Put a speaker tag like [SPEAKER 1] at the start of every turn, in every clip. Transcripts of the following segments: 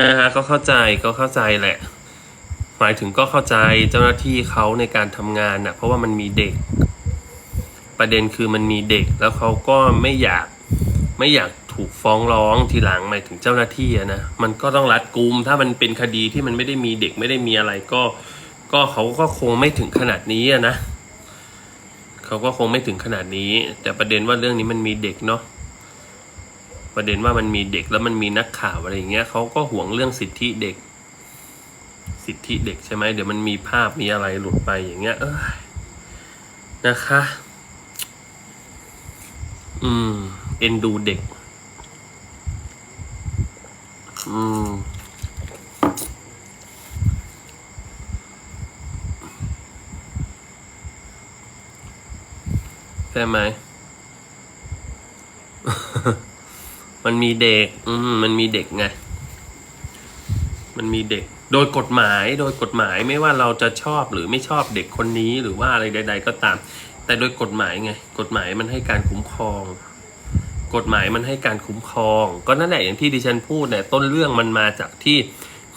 [SPEAKER 1] นะฮะก็เข้าใจก็เข้าใจแหละ หมายถึงก็เข้าใจเจ้าหน้าที่เขาในการทำงานน่ะเพราะว่ามันมีเด็ก ประเด็นคือมันมีเด็กแล้วเขาก็ไม่อยากไม่อยากถูกฟ้องร้องทีหลังหมายถึงเจ้าหน้าที่นะมันก็ต้องรัดกุมถ้ามันเป็นคดีที่มันไม่ได้มีเด็กไม่ได้มีอะไรก็ ก็เขาก็คงไม่ถึงขนาดนี้นะเขาก็คงไม่ถึงขนาดนี้ แต่ประเด็นว่าเรื่องนี้มันมีเด็กเนาะ ประเด็นว่ามันมีเด็กแล้วมันมีนักข่าวอะไรอย่างเงี้ยเขาก็ห่วงเรื่องสิทธิเด็ก สิทธิเด็กใช่ไหมเดี๋ยวมันมีภาพมีอะไรหลุดไปอย่างเงี้ย เออนะคะ อืม เอ็นดูเด็ก อืมใช่ไหม มันมีเด็ก อืมมันมีเด็กไง มันมีเด็ก โดยกฎหมาย โดยกฎหมายไม่ว่าเราจะชอบหรือไม่ชอบเด็กคนนี้หรือว่าอะไรใด ๆ ก็ตาม แต่โดยกฎหมายไง กฎหมายมันให้การคุ้มครอง กฎหมายมันให้การคุ้มครอง ก็นั่นแหละอย่างที่ดิฉันพูดเนี่ยต้นเรื่องมันมาจากที่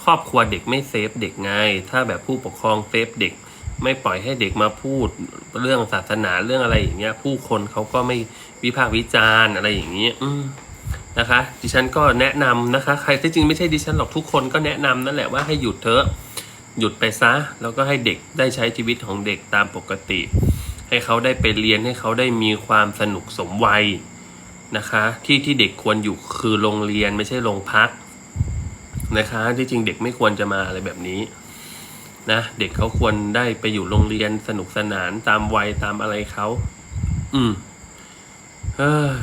[SPEAKER 1] ครอบครัวเด็กไม่เซฟเด็กไง ถ้าแบบผู้ปกครองเซฟเด็ก ไม่ปล่อยให้เด็กมาพูดเรื่องศาสนาเรื่องอะไรอย่างเงี้ย ผู้คนเขาก็ไม่วิพากษ์วิจารณ์อะไรอย่างเงี้ย อืม นะคะ ดิฉันก็แนะนำนะคะ ใครที่จริงไม่ใช่ดิฉันหรอกทุกคนก็แนะนำนั่นแหละว่าให้หยุดเถอะหยุดไปซะ แล้วก็ให้เด็กได้ใช้ชีวิตของเด็กตามปกติ ให้เขาได้ไปเรียนให้เขาได้มีความสนุกสมวัยนะคะ ที่ที่เด็กควรอยู่คือโรงเรียนไม่ใช่โรงพักนะคะ ที่จริงเด็กไม่ควรจะมาอะไรแบบนี้นะเด็กเขาควรได้ไปอยู่โรงเรียนสนุกสนานตามวัยตามอะไรเขา อืมเฮ้ย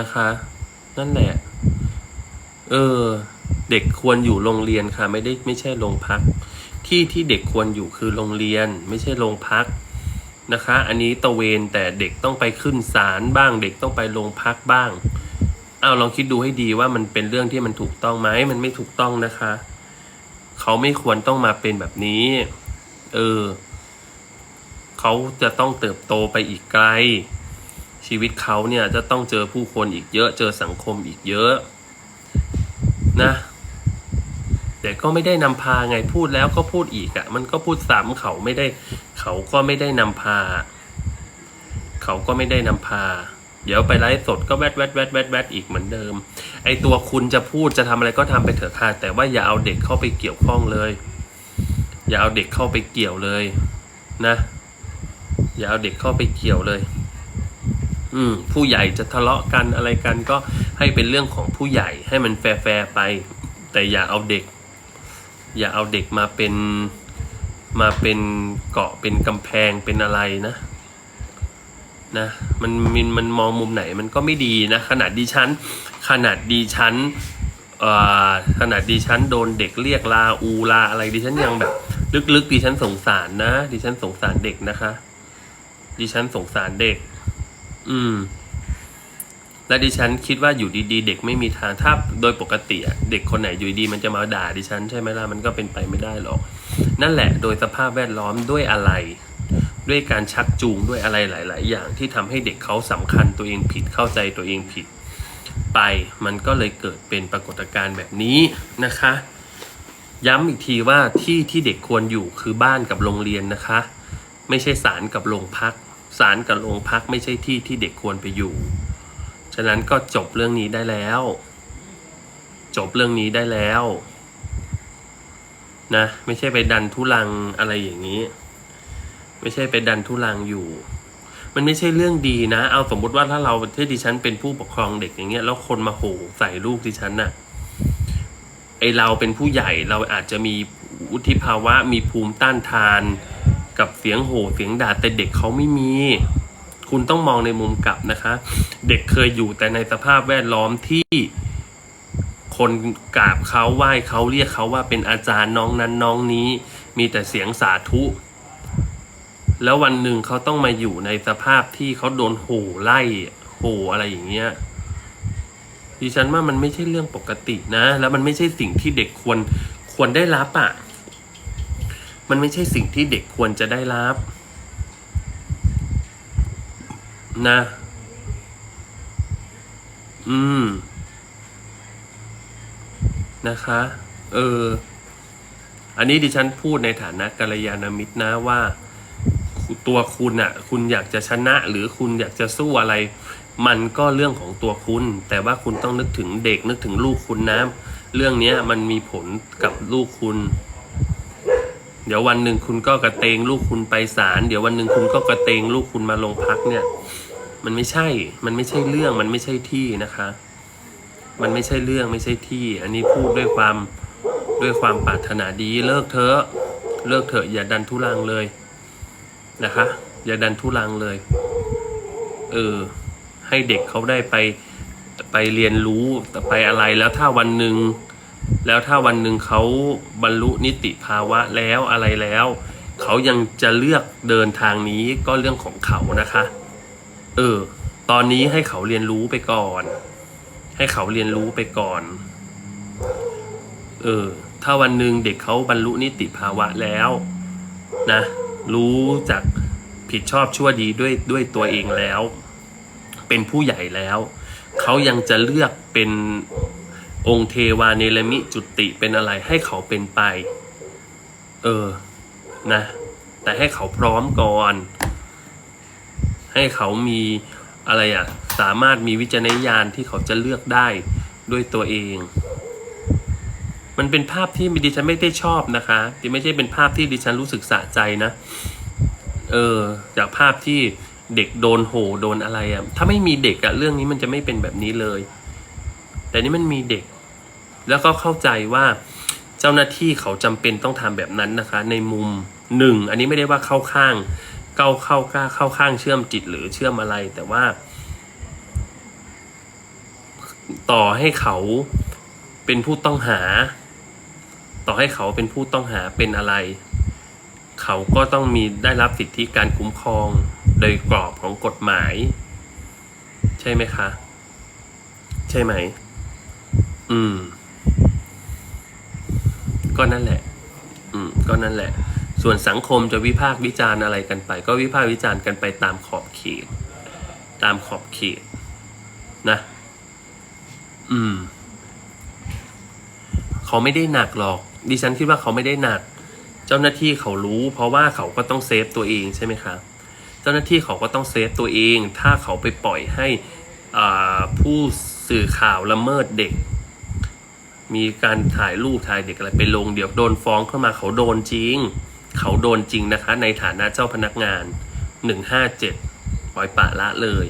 [SPEAKER 1] นะคะ นั่นแหละ เออ เด็กควรอยู่โรงเรียนค่ะ ไม่ได้ไม่ใช่โรงพัก ที่ที่เด็กควรอยู่คือโรงเรียน ไม่ใช่โรงพักนะคะ อันนี้ตะเวนแต่เด็กต้องไปขึ้นศาลบ้าง เด็กต้องไปโรงพักบ้างเอาลองคิดดูให้ดีว่ามันเป็นเรื่องที่มันถูกต้องไหมมันไม่ถูกต้องนะคะ เขาไม่ควรต้องมาเป็นแบบนี้ เออ เขาจะต้องเติบโตไปอีกไกล ชีวิตเขาเนี่ยจะต้องเจอผู้คนอีกเยอะ เจอสังคมอีกเยอะนะแต่ก็ไม่ได้นำพาไงพูดแล้วก็พูดอีกอะ่ะ มันก็พูดซ้ำเขาไม่ได้ เขาก็ไม่ได้นำพา เขาก็ไม่ได้นำพา เดี๋ยวไปไลฟ์สดก็แวดแวดแวดแวดแวดอีกเหมือนเดิม ไอตัวคุณจะพูดจะทำอะไรก็ทำไปเถอะค่ะแต่ว่าอย่าเอาเด็กเข้าไปเกี่ยวข้องเลย อย่าเอาเด็กเข้าไปเกี่ยวเลย นะ อย่าเอาเด็กเข้าไปเกี่ยวเลย อืมผู้ใหญ่จะทะเลาะกันอะไรกันก็ให้เป็นเรื่องของผู้ใหญ่ ให้มันแฟร์ไป แต่อย่าเอาเด็ก อย่าเอาเด็กมาเป็นมาเป็นเกาะเป็นกำแพงเป็นอะไรนะนะมันมันมันมองมุมไหนมันก็ไม่ดีนะ ขนาดดิฉันขนาดดิฉันเอ่อขนาดดิฉันโดนเด็กเรียกลาอูลาอะไรดิฉันยังแบบ ลึกๆดิฉันสงสารนะดิฉันสงสารเด็กนะคะดิฉันสงสารเด็ก อืม และดิฉันคิดว่าอยู่ดีๆ เด็กไม่มีทางถ้าโดยปกติอะเด็กคนไหนอยู่ดีมันจะมาด่าดิฉันใช่ไหมล่ะมันก็เป็นไปไม่ได้หรอก นั่นแหละ โดยสภาพแวดล้อมด้วยอะไร ด้วยการชักจูงด้วยอะไรหลาย ๆ อย่างที่ทำให้เด็กเขาสำคัญตัวเองผิดเข้าใจตัวเองผิด ไปมันก็เลยเกิดเป็นปรากฏการณ์แบบนี้นะคะ ย้ำอีกทีว่าที่ที่เด็กควรอยู่คือบ้านกับโรงเรียนนะคะ ไม่ใช่ศาลกับโรงพัก ศาลกับโรงพักไม่ใช่ที่ที่เด็กควรไปอยู่ ฉะนั้นก็จบเรื่องนี้ได้แล้ว จบเรื่องนี้ได้แล้ว นะ ไม่ใช่ไปดันทุลังอะไรอย่างนี้ ไม่ใช่ไปดันทุลังอยู่ มันไม่ใช่เรื่องดีนะ เอาสมมุติว่าถ้าเราที่ดิฉันเป็นผู้ปกครองเด็กอย่างเงี้ยแล้วคนมาโหใส่ลูกดิฉันน่ะไอเราเป็นผู้ใหญ่เราอาจจะมีวุฒิภาวะมีภูมิต้านทาน กับเสียงโห่เสียงด่าแต่เด็กเขาไม่มี คุณต้องมองในมุมกลับนะคะ เด็กเคยอยู่แต่ในสภาพแวดล้อมที่คนกราบเขาไหว้เขาเรียกเขาว่าเป็นอาจารย์น้องนั้นน้องนี้ มีแต่เสียงสาธุ แล้ววันหนึ่งเขาต้องมาอยู่ในสภาพที่เขาโดนโห่ไล่โห่อะไรอย่างเงี้ยดิฉันว่ามันไม่ใช่เรื่องปกตินะ แล้วมันไม่ใช่สิ่งที่เด็กควรควรได้รับอะ่ะ มันไม่ใช่สิ่งที่เด็กควรจะได้รับ นะ อืม นะคะ เออ อันนี้ดิฉันพูดในฐานะกัลยาณมิตรนะว่าตัวคุณอะคุณอยากจะชนะหรือคุณอยากจะสู้อะไร มันก็เรื่องของตัวคุณ แต่ว่าคุณต้องนึกถึงเด็กนึกถึงลูกคุณนะ เรื่องนี้มันมีผลกับลูกคุณ เดี๋ยววันหนึ่งคุณก็กระเตงลูกคุณไปศาลเดี๋ยววันหนึ่งคุณก็กระเตงลูกคุณมาโรงพักเนี่ย มันไม่ใช่ มันไม่ใช่เรื่องมันไม่ใช่ที่นะคะ มันไม่ใช่เรื่องไม่ใช่ที่ อันนี้พูดด้วยความด้วยความปรารถนาดีเลิกเถอะเลิกเถอะอย่าดันทุลังเลยนะคะ อย่าดันทุลังเลยเออให้เด็กเขาได้ไปไปเรียนรู้ไปอะไรแล้วถ้าวันหนึ่ง แล้วถ้าวันหนึ่งเขาบรรลุนิติภาวะแล้วอะไรแล้ว เขายังจะเลือกเดินทางนี้ก็เรื่องของเขานะคะ เออ ตอนนี้ให้เขาเรียนรู้ไปก่อน ให้เขาเรียนรู้ไปก่อน เออ ถ้าวันหนึ่งเด็กเขาบรรลุนิติภาวะแล้วนะ รู้จักผิดชอบชั่วดีด้วยด้วยตัวเองแล้ว เป็นผู้ใหญ่แล้ว เขายังจะเลือกเป็น องค์เทวาเนรมิจุติเป็นอะไรให้เขาเป็นไป เออ นะ แต่ให้เขาพร้อมก่อน ให้เขามีอะไรอะสามารถมีวิจารณญาณที่เขาจะเลือกได้ด้วยตัวเอง มันเป็นภาพที่ดิฉันไม่ได้ชอบนะคะที่ไม่ใช่เป็นภาพที่ดิฉันรู้สึกสะใจนะ เออ จากภาพที่เด็กโดนโหโดนอะไรอะถ้าไม่มีเด็กอะเรื่องนี้มันจะไม่เป็นแบบนี้เลย แต่นี่มันมีเด็ก แล้วก็เข้าใจว่าเจ้าหน้าที่เขาจำเป็นต้องทำแบบนั้นนะคะ ในมุมหนึ่งอันนี้ไม่ได้ว่าเข้าข้างเก้าเข้ากล้าเข้าข้างเชื่อมจิตหรือเชื่อมอะไร แต่ว่า ต่อให้เขาเป็นผู้ต้องหา ต่อให้เขาเป็นผู้ต้องหาเป็นอะไร เขาก็ต้องมีได้รับสิทธิการคุ้มครองโดยกรอบของกฎหมาย ใช่ไหมคะ ใช่ไหม อืม ก็นั่นแหละ อืม ก็นั่นแหละ ส่วนสังคมจะวิพากษ์วิจารณ์อะไรกันไป ก็วิพากษ์วิจารณ์กันไปตามขอบเขต ตามขอบเขต นะ อืม เขาไม่ได้หนักหรอก ดิฉันคิดว่าเขาไม่ได้หนัก เจ้าหน้าที่เขารู้ เพราะว่าเขาก็ต้องเซฟตัวเองใช่ไหมคะเจ้าหน้าที่เขาก็ต้องเซฟตัวเอง ถ้าเขาไปปล่อยให้อ่าผู้สื่อข่าวละเมิดเด็ก มีการถ่ายรูปถ่ายเด็กอะไรไปลงเดี๋ยวโดนฟ้องเข้ามาเขาโดนจริง เขาโดนจริงนะคะ ในฐานะเจ้าพนักงานหนึ่งห้าเจ็ดปล่อยปะละเลย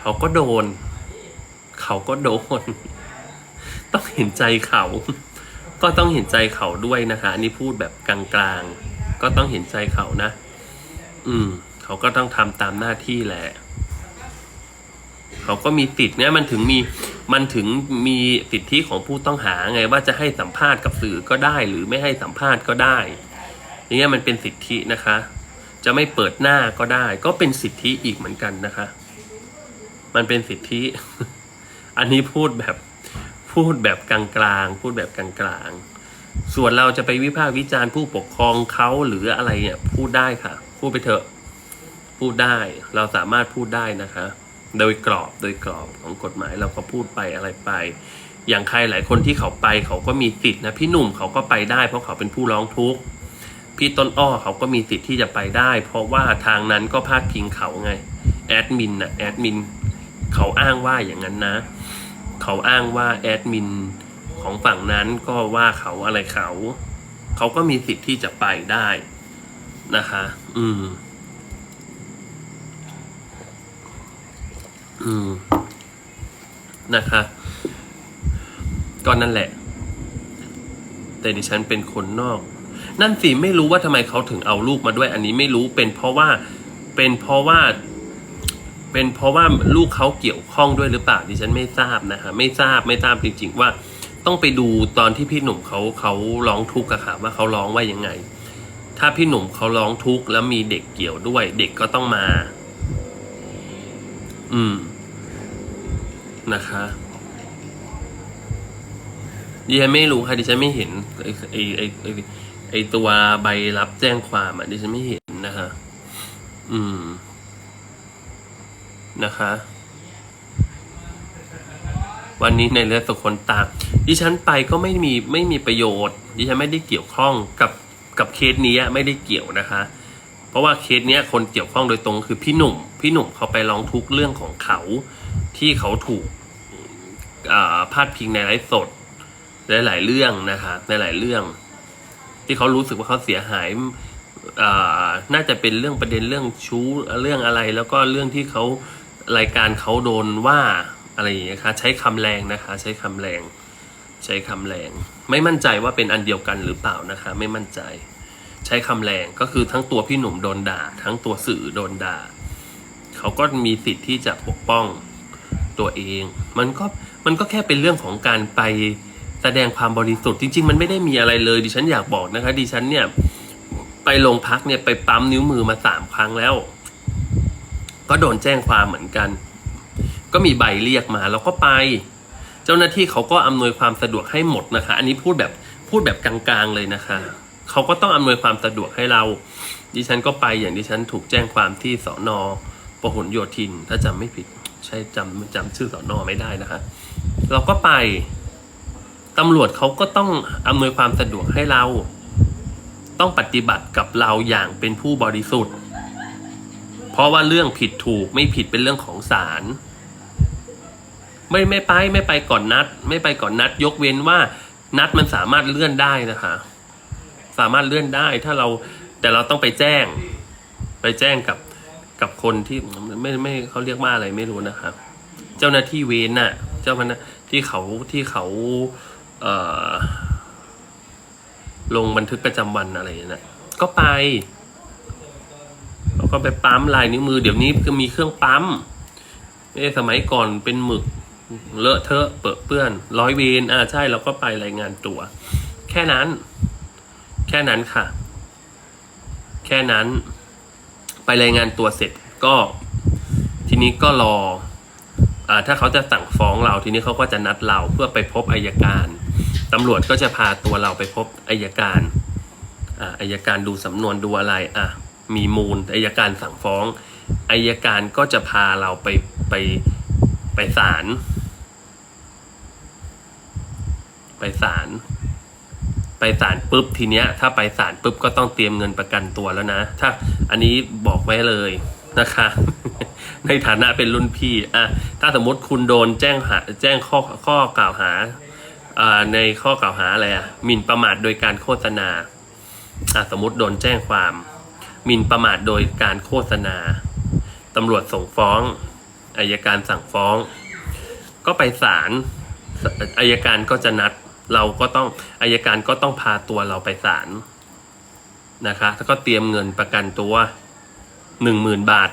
[SPEAKER 1] เขาก็โดน เขาก็โดน ต้องเห็นใจเขา ก็ต้องเห็นใจเขาด้วยนะคะ อันนี้พูดแบบกลางๆ ก็ต้องเห็นใจเขานะ อืม เขาก็ต้องทำตามหน้าที่แหละ เขาก็มีติดเนี่ยมันถึงมีมันถึงมีสิทธิของผู้ต้องหาไงว่าจะให้สัมภาษณ์กับสื่อก็ได้ หรือไม่ให้สัมภาษณ์ก็ได้อย่างเงี้ยมันเป็นสิทธินะคะ จะไม่เปิดหน้าก็ได้ ก็เป็นสิทธิอีกเหมือนกันนะคะ มันเป็นสิทธิ อันนี้พูดแบบพูดแบบกลางๆพูดแบบกลางๆส่วนเราจะไปวิพากษ์วิจารณ์ผู้ปกครองเขาหรืออะไรเนี่ยพูดได้ค่ะ พูดไปเถอะ พูดได้ เราสามารถพูดได้นะคะ โดยกรอบโดยกรอบของกฎหมายเราก็พูดไปอะไรไป อย่างใครหลายคนที่เขาไปเขาก็มีสิทธินะพี่หนุ่มเขาก็ไปได้เพราะเขาเป็นผู้ร้องทุกข์พี่ต้นอ้อเขาก็มีสิทธิ์ที่จะไปได้ เพราะว่าทางนั้นก็พาดพิงเขาไงแอดมินนะแอดมินเขาอ้างว่าอย่างนั้นนะ เขาอ้างว่าแอดมินของฝั่งนั้นก็ว่าเขาอะไรเขา เขาก็มีสิทธิ์ที่จะไปได้นะคะ อืม อืม นะคะก็นั่นแหละ แต่ดิฉันเป็นคนนอก นั่นสิไม่รู้ว่าทำไมเขาถึงเอาลูกมาด้วย อันนี้ไม่รู้เป็นเพราะว่าเป็นเพราะว่า เป็นเพราะว่าลูกเขาเกี่ยวข้องด้วยหรือเปล่าดิฉันไม่ทราบนะคะไม่ทราบไม่ทราบจริง ๆ ว่าต้องไปดูตอนที่พี่หนุ่มเขาเขาร้องทุกข์อะค่ะว่าเขาร้องว่ายังไง ถ้าพี่หนุ่มเขาร้องทุกข์แล้วมีเด็กเกี่ยวด้วย เด็กก็ต้องมา อืม นะคะดิฉันไม่รู้ค่ะดิฉันไม่เห็นไอ้ไอ้ไอ้ไอ้ไอตัวใบรับแจ้งความอะดิฉันไม่เห็นนะคะ อืม นะคะ วันนี้ในเรือสุคนตาดิฉันไปก็ไม่มีไม่มีประโยชน์ ดิฉันไม่ได้เกี่ยวข้องกับกับเคสนี้ไม่ได้เกี่ยวนะคะ เพราะว่าเคสเนี้ยคนเกี่ยวข้องโดยตรงคือพี่หนุ่ม พี่หนุ่มเขาไปร้องทุกข์เรื่องของเขาที่เขาถูก พาดพิงในไลฟ์สดหลายๆเรื่องนะคะในหลายเรื่อง ที่เขารู้สึกว่าเขาเสียหายน่าจะเป็นเรื่องประเด็นเรื่องชู้เรื่องอะไร แล้วก็เรื่องที่เขารายการเขาโดนว่าอะไรอย่างเงี้ยค่ะใช้คำแรงนะคะ ใช้คำแรง ใช้คำแรง ไม่มั่นใจว่าเป็นอันเดียวกันหรือเปล่านะคะ ไม่มั่นใจ ใช้คำแรงก็คือทั้งตัวพี่หนุ่มโดนด่า ทั้งตัวสื่อโดนด่าเขาก็มีสิทธิ์ที่จะปกป้องตัวเอง มันก็ มันก็แค่เป็นเรื่องของการไปแสดงความบริสุทธิ์จริง ๆ มันไม่ได้มีอะไรเลย ดิฉันอยากบอกนะคะ ดิฉันเนี่ย ไปโรงพักเนี่ยไปปั๊มนิ้วมือมาสามครั้งแล้ว ก็โดนแจ้งความเหมือนกัน ก็มีใบเรียกมาแล้วก็ไป เจ้าหน้าที่เขาก็อำนวยความสะดวกให้หมดนะคะ อันนี้พูดแบบพูดแบบกลางๆเลยนะคะเขาก็ต้องอำนวยความสะดวกให้เรา ดิฉันก็ไปอย่างดิฉันถูกแจ้งความที่สอนอพหลโยธิน ถ้าจำไม่ผิด ใช่จำจำชื่อสอนอไม่ได้นะคะ เราก็ไปตำรวจเขาก็ต้องอำนวยความสะดวกให้เรา ต้องปฏิบัติกับเราอย่างเป็นผู้บริสุทธิ์ เพราะว่าเรื่องผิดถูกไม่ผิดเป็นเรื่องของศาลไม่ไม่ไปไม่ไปก่อนนัด ไม่ไปก่อนนัด ยกเว้นว่านัดมันสามารถเลื่อนได้นะคะ สามารถเลื่อนได้ถ้าเราแต่เราต้องไปแจ้ง ไปแจ้งกับกับคนที่ไม่ไม่เขาเรียกว่าอะไรไม่รู้นะครับเจ้าหน้าที่เวรน่ะ เจ้าพนักที่เขาที่เขาเอ่อลงบันทึกประจำวันอะไรอย่างเงี้ยนะก็ไปแล้วก็ไปปั๊มลายนิ้วมือ เดี๋ยวนี้ก็มีเครื่องปั๊มเอ้สมัยก่อนเป็นหมึกเลอะเทอะเปื้อนเปื้อน ร้อยเวรอ่าใช่เราก็ไปรายงานตัว แค่นั้น แค่นั้นค่ะ แค่นั้น ไปรายงานตัวเสร็จก็ ทีนี้ก็รอ ถ้าเขาจะสั่งฟ้องเราทีนี้เขาก็จะนัดเราเพื่อไปพบอายการตำรวจก็จะพาตัวเราไปพบอายการอาอายการดูสำนวนดูอะไรอะมีมูลอายการสั่งฟ้องอายการก็จะพาเราไปไปไปศาลไปศาลไปศาลปุ๊บทีเนี้ย ถ้าไปศาลปุ๊บก็ต้องเตรียมเงินประกันตัวแล้วนะ ถ้าอันนี้บอกไว้เลย นะคะ ในฐานะเป็นรุ่นพี่อะถ้าสมมติคุณโดนแจ้งหาแจ้งข้อข้อกล่าวหาในข้อกล่าวหาอะไรอะหมิ่นประมาทโดยการโฆษณาอะสมมติโดนแจ้งความหมิ่นประมาทโดยการโฆษณาตำรวจส่งฟ้องอายการสั่งฟ้อง ก็ไปศาลอายการก็จะนัดเราก็ต้องอายการก็ต้องพาตัวเราไปศาลนะคะแล้วก็เตรียมเงินประกันตัว หนึ่งหมื่นบาท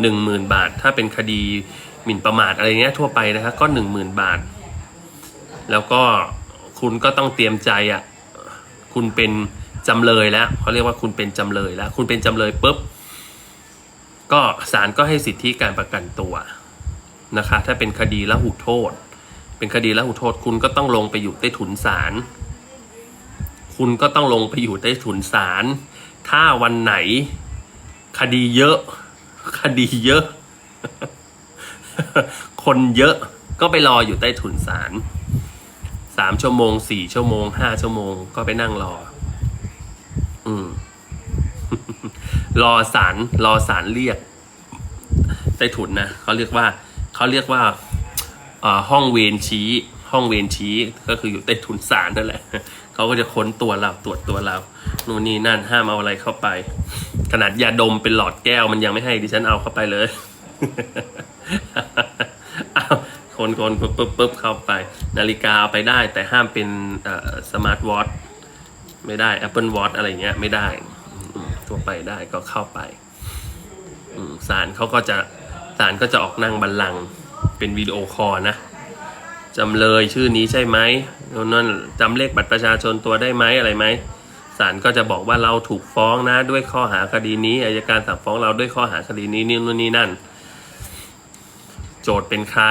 [SPEAKER 1] หนึ่งหมื่นบาท ถ้าเป็นคดีหมิ่นประมาทอะไรเงี้ยทั่วไปนะคะก็หนึ่งหมื่นบาท แล้วก็คุณก็ต้องเตรียมใจอะคุณเป็นจำเลยแล้วเขาเรียกว่าคุณเป็นจำเลยแล้ว คุณเป็นจำเลยปุ๊บก็ศาลก็ให้สิทธิการประกันตัวนะคะ ถ้าเป็นคดีละหุโทษ เป็นคดีละหุโทษ คุณก็ต้องลงไปอยู่ใต้ถุนศาลคุณก็ต้องลงไปอยู่ใต้ถุนศาลถ้าวันไหน คดีเยอะ คดีเยอะ คนเยอะก็ไปรออยู่ใต้ถุนศาลสามชั่วโมงสี่ชั่วโมงห้าชั่วโมงก็ไปนั่งรอ อืม รอศาลรอศาลเรียกใต้ถุนนะเขาเรียกว่าเขาเรียกว่าห้องเวรชี้ ห้องเวรชี้ก็คืออยู่ใต้ถุนศาลนั่นแหละเขาก็จะค้นตัวเราตรวจตัวเรานู่นนี่นั่นห้ามเอาอะไรเข้าไป ขนาดยาดมเป็นหลอดแก้วมันยังไม่ให้ดิฉันเอาเข้าไปเลยเอาคนคนปุ๊บปุ๊บเข้าไป นาฬิกาเอาไปได้ แต่ห้ามเป็นสมาร์ทวอทไม่ได้ Apple Watch อะไรเงี้ยไม่ได้อืมทั่วไปได้ก็เข้าไปศาลเขาก็จะศาลก็จะออกนั่งบัลลังก์เป็นวิดีโอคอลนะ จำเลยชื่อนี้ใช่ไหมนั่นจำเลขบัตรประชาชนตัวได้ไหมอะไรไหมศาลก็จะบอกว่าเราถูกฟ้องนะ ด้วยข้อหาคดีนี้อายการสั่งฟ้องเราด้วยข้อหาคดีนี้นี่นู่นนี่นั่น โจทย์เป็นใคร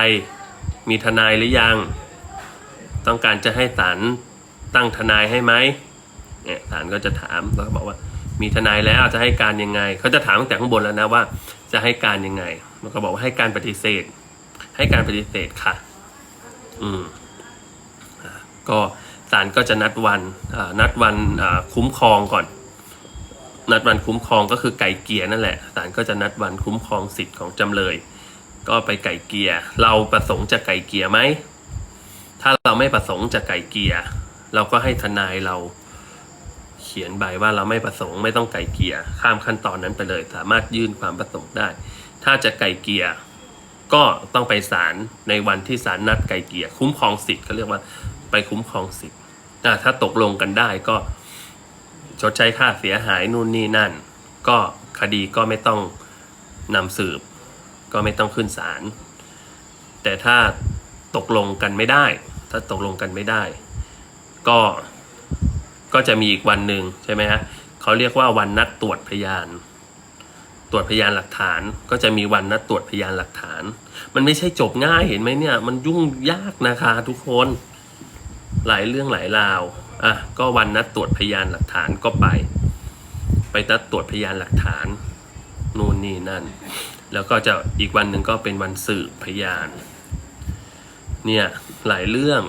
[SPEAKER 1] มีทนายหรือยัง ต้องการจะให้ศาลตั้งทนายให้ไหมเนี่ยศาลก็จะถามแล้วก็บอกว่า มีทนายแล้วจะให้การยังไง เขาจะถามตั้งแต่ข้างบนแล้วนะว่า จะให้การยังไง มันก็บอกว่าให้การปฏิเสธ ให้การปฏิเสธค่ะ อืมก็ศาลก็จะนัดวันนัดวันคุ้มครองก่อน นัดวันคุ้มครองก็คือไก่เกียร์นั่นแหละศาลก็จะนัดวันคุ้มครองสิทธิ์ของจำเลย ก็ไปไก่เกียร์เราประสงค์จะไก่เกียร์ไหมถ้าเราไม่ประสงค์จะไก่เกียร์เราก็ให้ทนายเราเขียนใบว่าเราไม่ประสงค์ไม่ต้องไก่เกียร์ข้ามขั้นตอนนั้นไปเลย สามารถยื่นความประสงค์ได้ ถ้าจะไก่เกียร์ ก็ต้องไปศาลในวันที่ศาลนัดไก่เกลียคุ้มครองสิทธิ์เขาเรียกว่าไปคุ้มครองสิทธิ์ถ้าตกลงกันได้ก็ชดใช้ค่าเสียหายนู่นนี่นั่น ก็คดีก็ไม่ต้องนำสืบ ก็ไม่ต้องขึ้นศาลแต่ถ้าตกลงกันไม่ได้ ถ้าตกลงกันไม่ได้ ก็ก็จะมีอีกวันหนึ่งใช่ไหมฮะเขาเรียกว่าวันนัดตรวจพยาน ตรวจพยานหลักฐานก็จะมีวันนัดตรวจพยานหลักฐาน มันไม่ใช่จบง่ายเห็นไหมเนี่ย มันยุ่งยากนะคะทุกคน หลายเรื่องหลายราวอะก็วันนัดตรวจพยานหลักฐานก็ไป ไปนัดตรวจพยานหลักฐานนู่นนี่นั่น แล้วก็จะอีกวันหนึ่งก็เป็นวันสืบพยาน เนี่ยหลายเรื่อง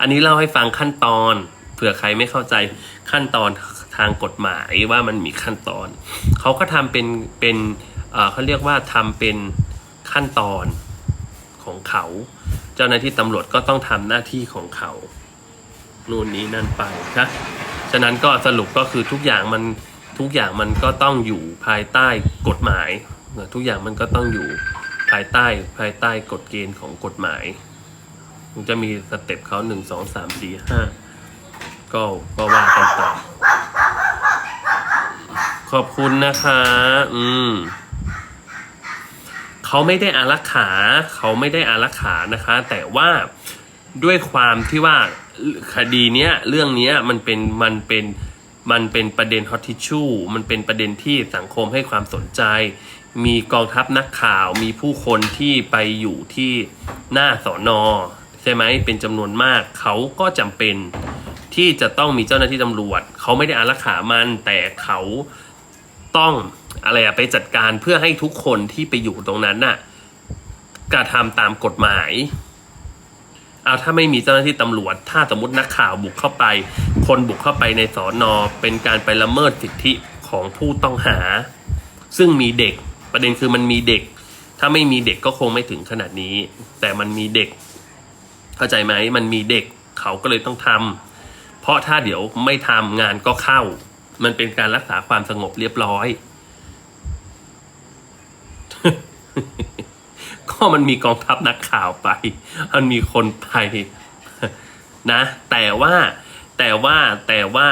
[SPEAKER 1] อันนี้เล่าให้ฟังขั้นตอนเผื่อใครไม่เข้าใจขั้นตอน ทางกฎหมายว่ามันมีขั้นตอน เขาก็ทำเป็นเป็นเขาเรียกว่าทำเป็นขั้นตอนของเขา เจ้าหน้าที่ตำรวจก็ต้องทำหน้าที่ของเขานู่นนี้นั่นไปนะฉะนั้นก็สรุปก็คือทุกอย่างมันทุกอย่างมันก็ต้องอยู่ภายใต้กฎหมาย ทุกอย่างมันก็ต้องอยู่ภายใต้ภายใต้กฎเกณฑ์ของกฎหมายมันจะมีสเต็ปเขาหนึ่งสองสามสี่ห้าก็ก็ว่ากันต่อ ขอบคุณนะคะ อืมเขาไม่ได้อารักขา เขาไม่ได้อารักขานะคะ แต่ว่าด้วยความที่ว่าคดีเนี้ยเรื่องเนี้ยมันเป็นมันเป็นมันเป็นประเด็นฮอตทิชชู่มันเป็นประเด็นที่สังคมให้ความสนใจ มีกองทัพนักข่าวมีผู้คนที่ไปอยู่ที่หน้าสอนอใช่ไหมเป็นจำนวนมากเขาก็จำเป็นที่จะต้องมีเจ้าหน้าที่ตำรวจ เขาไม่ได้อารักขามันแต่เขา ต้องอะไรอะไปจัดการเพื่อให้ทุกคนที่ไปอยู่ตรงนั้นน่ะกระทำตามกฎหมายเอาถ้าไม่มีเจ้าหน้าที่ตำรวจ ถ้าสมมตินักข่าวบุกเข้าไป คนบุกเข้าไปในสอนอเป็นการไปละเมิดสิทธิของผู้ต้องหา ซึ่งมีเด็กประเด็นคือมันมีเด็ก ถ้าไม่มีเด็กก็คงไม่ถึงขนาดนี้ แต่มันมีเด็ก เข้าใจไหมมันมีเด็กเขาก็เลยต้องทำเพราะถ้าเดี๋ยวไม่ทำงานก็เข้า มันเป็นการรักษาความสงบเรียบร้อย ก็มันมีกองทัพนักข่าวไป มันมีคนไปนะ แต่ว่าแต่ว่าแต่ว่า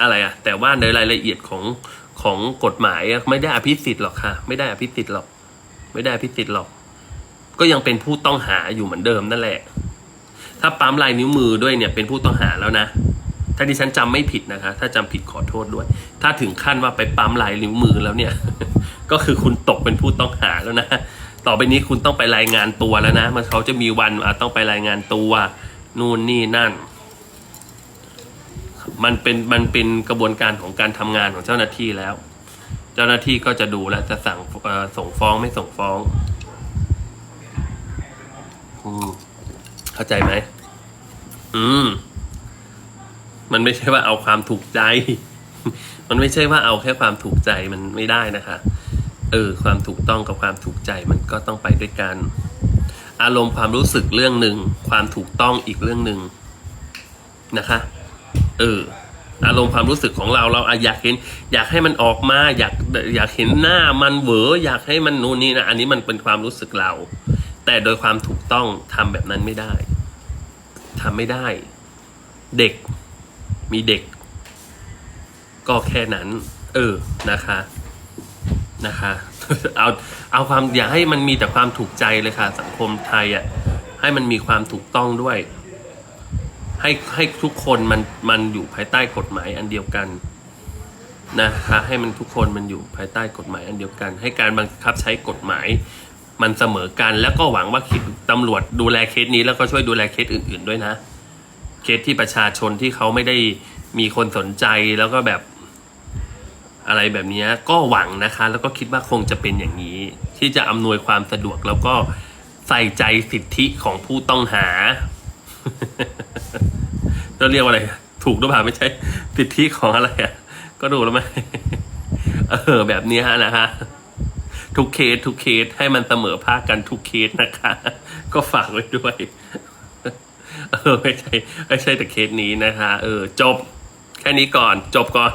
[SPEAKER 1] อะไรอะแต่ว่าในรายละเอียดของของกฎหมายไม่ได้อภิสิทธิ์หรอกค่ะ ไม่ได้อภิสิทธิ์หรอก ไม่ได้อภิสิทธิ์หรอก ก็ยังเป็นผู้ต้องหาอยู่เหมือนเดิมนั่นแหละ ถ้าปั๊มลายนิ้วมือด้วยเนี่ยเป็นผู้ต้องหาแล้วนะ ถ้าดิฉันจำไม่ผิดนะคะ ถ้าจำผิดขอโทษด้วย ถ้าถึงขั้นว่าไปปั๊มลายนิ้วมือแล้วเนี่ย ก็คือคุณตกเป็นผู้ต้องหาแล้วนะ ต่อไปนี้คุณต้องไปรายงานตัวแล้วนะ มันเขาจะมีวันต้องไปรายงานตัว นู่นนี่นั่น มันเป็นมันเป็นกระบวนการของการทำงานของเจ้าหน้าที่แล้ว เจ้าหน้าที่ก็จะดูแลวจะสั่งส่งฟ้องไม่ส่งฟ้องอืมเข้าใจไหมอืม มันไม่ใช่ว่าเอาความถูกใจ มันไม่ใช่ว่าเอาแค่ความถูกใจมันไม่ได้นะคะ เออ ความถูกต้องกับความถูกใจมันก็ต้องไปด้วยกัน อารมณ์ความรู้สึกเรื่องหนึ่ง ความถูกต้องอีกเรื่องหนึ่งนะคะ เออ อารมณ์ความรู้สึกของเราเราอยากเห็น อยากให้มันออกมา อยากอยากเห็นหน้ามันเหวออยากให้มันนู่นนี่นะอันนี้มันเป็นความรู้สึกเรา แต่โดยความถูกต้องทำแบบนั้นไม่ได้ทำไม่ได้ เด็ก มีเด็ก ก็แค่นั้น เออนะคะนะคะ เอาเอาความอย่าให้มันมีแต่ความถูกใจเลยค่ะ สังคมไทยอะให้มันมีความถูกต้องด้วย ให้ให้ทุกคนมันมันอยู่ภายใต้กฎหมายอันเดียวกันนะคะ ให้มันทุกคนมันอยู่ภายใต้กฎหมายอันเดียวกัน ให้การบังคับใช้กฎหมายมันเสมอกัน แล้วก็หวังว่าคิดตำรวจดูแลเคสนี้แล้วก็ช่วยดูแลเคสอื่น ๆด้วยนะ สที่ประชาชนที่เขาไม่ได้มีคนสนใจแล้วก็แบบอะไรแบบนี้ก็หวังนะคะ แล้วก็คิดว่าคงจะเป็นอย่างนี้ ที่จะอำนวยความสะดวกแล้วก็ใส่ใจสิทธิของผู้ต้องหาจะเรียกว่าอะไร ถูกหรือเปล่าไม่ใช่สิทธิของอะไรอะก็ดูแล้วไหมเออแบบนี้ยนะคะ ทุกเคสทุกเคสให้มันเสมอภาคกันทุกเคสนะคะ ก็ฝากไว้ด้วย เออไม่ใช่ไม่ใช่แต่เคสนี้นะคะ เออ จบ แค่นี้ก่อน จบก่อน